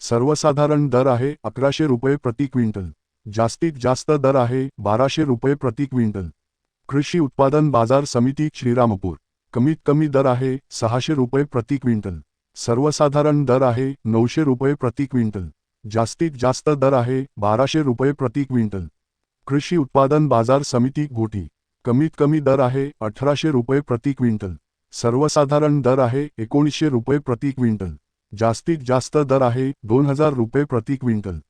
सर्वसाधारण दर आहे अकराशे रुपये प्रति क्विंटल. जास्तीत जास्त दर आहे बाराशे रुपये प्रति क्विंटल. कृषी उत्पादन बाज़ार समिती श्रीरामपूर. कमीत कमी दर आहे सहाशे रुपये प्रति क्विंटल. सर्वसाधारण दर आहे नऊशे रुपये प्रति क्विंटल. जास्तीत जास्त दर आहे बाराशे रुपये प्रति क्विंटल. कृषी उत्पादन बाज़ार समिती घोटी. कमीत कमी दर आहे अठराशे रुपये प्रति क्विंटल. सर्वसाधारण दर आहे एकोणीसशे रुपये प्रति क्विंटल. जास्तीत जास्त दर आहे दोन हजार रुपये प्रति क्विंटल.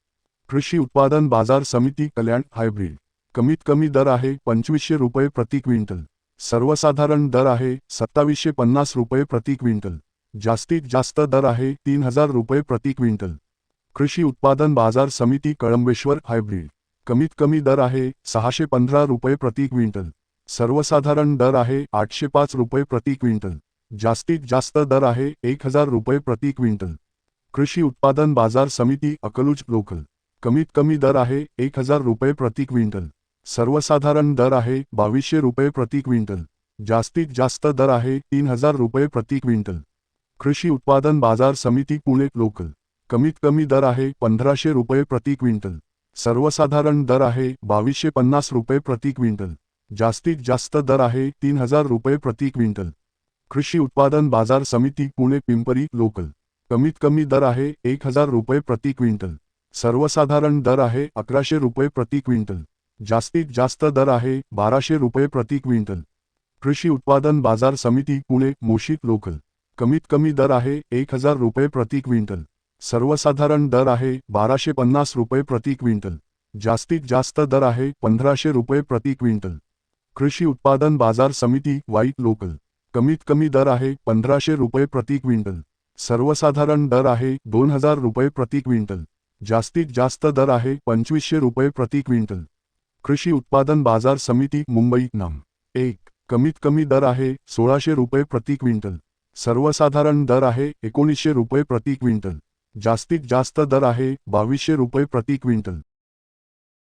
कृषी उत्पादन बाजार समिती कल्याण हायब्रिड. कमीत कमी दर आहे पंचवीसशे रुपये प्रति क्विंटल. सर्वसाधारण दर आहे सत्तावीसशे पन्नास रुपये प्रति क्विंटल. जास्तीत जास्त दर आहे तीन हजार रुपये प्रति क्विंटल. कृषी उत्पादन बाजार समिती कळंबेश्वर हायब्रिड. कमीत कमी दर आहे सहाशे पंधरा रुपये प्रति क्विंटल. सर्वसाधारण दर आहे आठशे पाच रुपये प्रति क्विंटल. जास्तीत जास्त दर आहे एक हज़ार रुपये प्रति क्विंटल. कृषी उत्पादन बाज़ार समिती अकलूज लोकल. कमीत कमी दर आहे एक हज़ार रुपये प्रति क्विंटल. सर्वसाधारण दर आहे बावीसशे रुपये प्रति क्विंटल. जास्तीत जास्त दर आहे तीन हज़ार रुपये प्रति क्विंटल. कृषी उत्पादन बाज़ार समिती पुणे लोकल. कमीत कमी दर आहे पंधराशे रुपये प्रति क्विंटल. सर्वसाधारण दर आहे बावीसशे पन्नास रुपये प्रति क्विंटल. जास्तीत जास्त दर आहे तीन हज़ार रुपये प्रति क्विंटल. कृषी उत्पादन बाज़ार समिती, पुणे पिंपरी लोकल. कमीत कमी दर आहे एक हज़ार रुपये प्रति क्विंटल. सर्वसाधारण दर आहे अकराशे रुपये प्रति क्विंटल. जास्तीत जास्त दर आहे बाराशे रुपये प्रति क्विंटल. कृषी उत्पादन बाज़ार समिती, पुणे, मोशी लोकल. कमीत कमी दर आहे एक हज़ार रुपये प्रति क्विंटल. सर्वसाधारण दर आहे बाराशे पन्नास रुपये प्रति क्विंटल. जास्तीत जास्त दर आहे पंधराशे रुपये प्रति क्विंटल. कृषी उत्पादन बाज़ार समिती वाईट लोकल. कमीत कमी दर आहे पंधराशे रुपये प्रति क्विंटल. सर्वसाधारण दर आहे दोन हज़ार रुपये प्रति क्विंटल. जास्तीत जास्त दर आहे पंचवीसशे रुपये प्रति क्विंटल. कृषी उत्पादन बाज़ार समिती, मुंबई, नाम. एक कमीत कमी दर आहे सोळाशे रुपये प्रति क्विंटल. सर्वसाधारण दर आहे एकोणीसशे रुपये प्रति क्विंटल. जास्तीत जास्त दर आहे बावीसशे रुपये प्रति क्विंटल.